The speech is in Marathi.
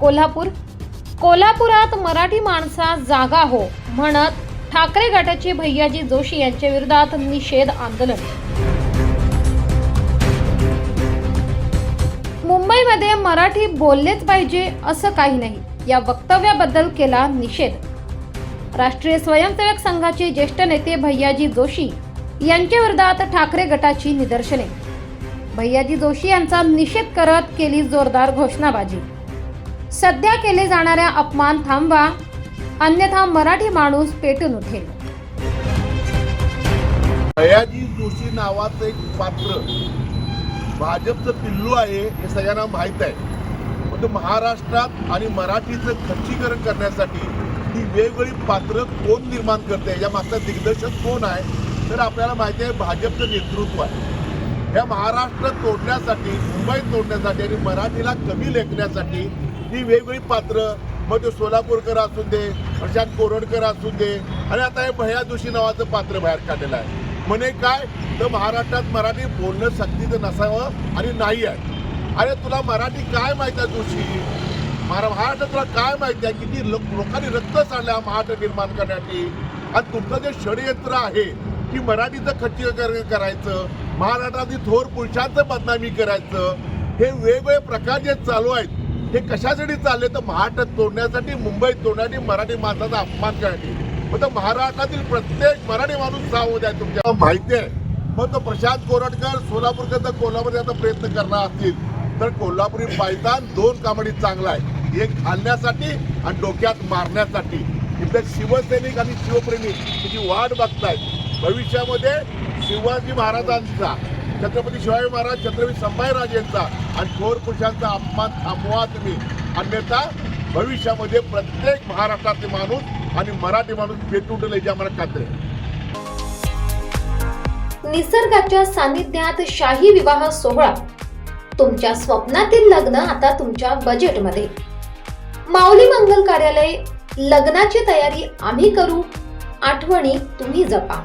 कोल्हापूर. कोल्हापुरात मराठी माणसा जागा हो म्हणत ठाकरे गटाचे भैयाजी जोशी यांच्या विरोधात निषेध आंदोलन. मुंबईमध्ये मराठी बोललेच पाहिजे असं काही नाही या वक्तव्याबद्दल केला निषेध. राष्ट्रीय स्वयंसेवक संघाचे ज्येष्ठ नेते भैयाजी जोशी यांच्या विरोधात ठाकरे गटाची निदर्शने. भैयाजी जोशी यांचा निषेध करत केली जोरदार घोषणाबाजी. सध्या केले जाणाऱ्या अपमान थांबवा अन्यथा मराठी माणूस पेटून उठेल. भयाजी जोशी नावाचं एक पात्र भाजपचं पिल्लू आहे हे सगळ्यांना माहीत आहे. पण महाराष्ट्रात आणि मराठीचं खच्चीकरण करण्यासाठी ही वेगवेगळी पात्र कोण निर्माण करते या मागचा दिग्दर्शक कोण आहे तर आपल्याला माहिती आहे भाजपचं नेतृत्व आहे. या महाराष्ट्र तोडण्यासाठी मुंबई तोडण्यासाठी आणि मराठीला कमी लेखण्यासाठी ही वेगवेगळी पात्र मग ते सोलापूरकर असू दे प्रशांत कोरडकर असू दे आणि आता हे भया जोशी नावाचं पात्र बाहेर काढलेलं आहे. म्हणे काय? तर महाराष्ट्रात मराठी बोलणं सक्तीचं नसावं आणि नाही आहे. अरे तुला मराठी काय माहीत आहे जोशी? महाराष्ट्रात तुला काय माहिती आहे? किती लोक लोकांनी रक्त सांडलं महाराष्ट्र निर्माण करण्यासाठी. आणि तुमचं जे षडयंत्र आहे की मराठीचं खच्चीकरण करायचं महाराष्ट्रातील थोर पुरुषांचं बदनामी करायचं हे वेगवेगळे प्रकार जे चालू आहेत हे कशासाठी चालले? तर महाराष्ट्र तोडण्यासाठी मुंबई तोडण्यासाठी मराठी माणसाचा अपमान करण्यासाठी. मग तर महाराष्ट्रातील प्रत्येक मराठी माणूस सावध द्या तुमच्या. माहिती आहे. मग तो प्रशांत कोरटकर सोलापूरकर तर कोल्हापूर याचा प्रयत्न करणार असतील तर कोल्हापुरी पायतान दोन कामडी चांगला आहे. एक घालण्यासाठी आणि डोक्यात मारण्यासाठी. इथले शिवसैनिक आणि शिवप्रेमी त्याची वाट बघतायत. भविष्यामध्ये शिवाजी महाराजांचा छत्रपती शिवाजी महाराज छत्रपती संभाजीराजेंचा आणि थोर पुरुषांचा अपमान थांबवा तुम्ही. अन्यथा भविष्यामध्ये प्रत्येक महाराष्ट्रातले माणूस आणि मराठी माणूस पेटून याची आम्हाला खात्री निसर्गाच्या सानिध्यात शाही विवाह सोहळा. तुमच्या स्वप्नातील लग्न आता तुमच्या बजेटमध्ये माऊली मंगल कार्यालय लग्नाची तयारी आम्ही करू. आठवणी तुम्ही जपा.